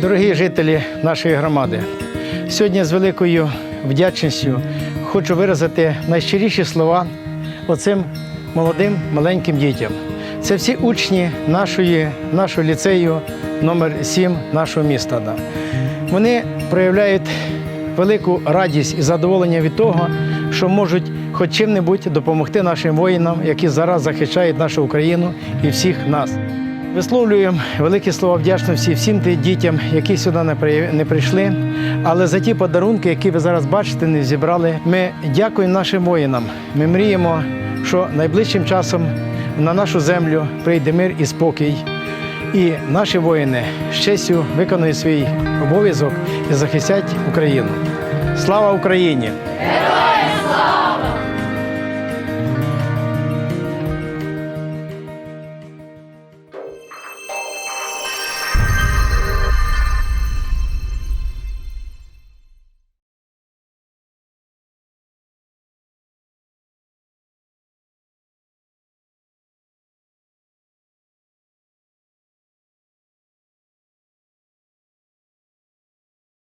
Дорогі жителі нашої громади, сьогодні з великою вдячністю хочу виразити найщиріші слова оцим молодим маленьким дітям. Це всі учні нашої, нашого ліцею номер 7 нашого міста. Вони проявляють велику радість і задоволення від того, що можуть хоч чим-небудь допомогти нашим воїнам, які зараз захищають нашу Україну і всіх нас. Висловлюємо великі слова вдячності всім тим дітям, які сюди не при- не прийшли. Але за ті подарунки, які ви зараз бачите, не зібрали. Ми дякуємо нашим воїнам. Ми мріємо, що найближчим часом на нашу землю прийде мир і спокій. І наші воїни з честю виконують свій обов'язок і захистять Україну. Слава Україні! Героям